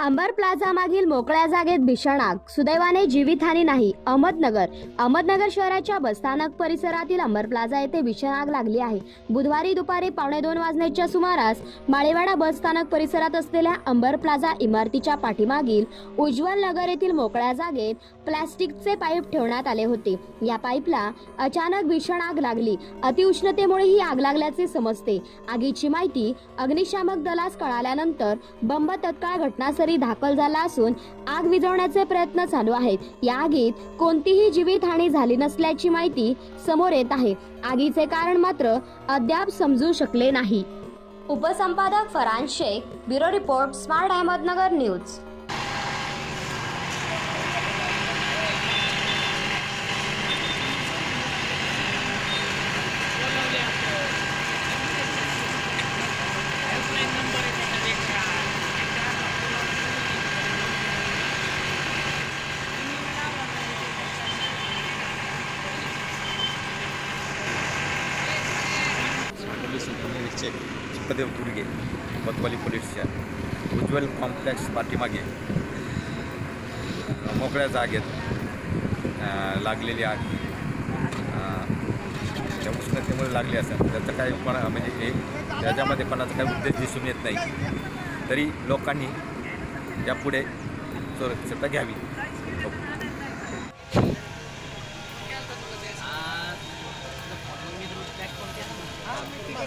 Ambar plaza मागील मोकळ्या जागेत भीषण आग सुदैवाने जीवितहानी नाही. अहमदनगर. अहमदनगर शहराच्या बसस्थानक परिसरातील अंबर प्लाझा येथे भीषण आग लागली आहे. बुधवारी दुपारी पावणे दोन वाजण्याच्या सुमारास माळेवाडा बसस्थानक परिसरात असलेल्या अंबर प्लाझा इमारतीच्या पाठीमागील उज्ज्वल नगर येथील मोकळ्या जागेत प्लॅस्टिकचे पाईप ठेवण्यात आले होते. या पाईपला अचानक भीषण आग लागली अतिउष्णतेमुळे ही आग लागल्याचे समजते. आगीची माहिती अग्निशामक दलास कळाल्यानंतर बंब तत्काळ घटनास्थळी दाखल झाला असून आग विझवण्याचे प्रयत्न चालू आहेत. या आगीत कोणतीही जीवितहानी झाली नसल्याची माहिती समोर येत आहे. आगीचे कारण मात्र अद्याप समजू शकले नाही. उपसंपादक Faran Shaikh bureau report smart Ahmednagar news. उपनिरीक्षक Sukhdev Turge Kotwali police station Ujjwal complex पाठीमागे मोकळ्या जागेत लागलेली आग अ, त्या उष्णतेमुळे लागली असेल त्याचं काही कोणा म्हणजे हे त्याच्यामध्ये कोणाचा काही उद्देश दिसून येत नाही. तरी लोकांनी यापुढे सुरक्षता घ्यावी. Ah,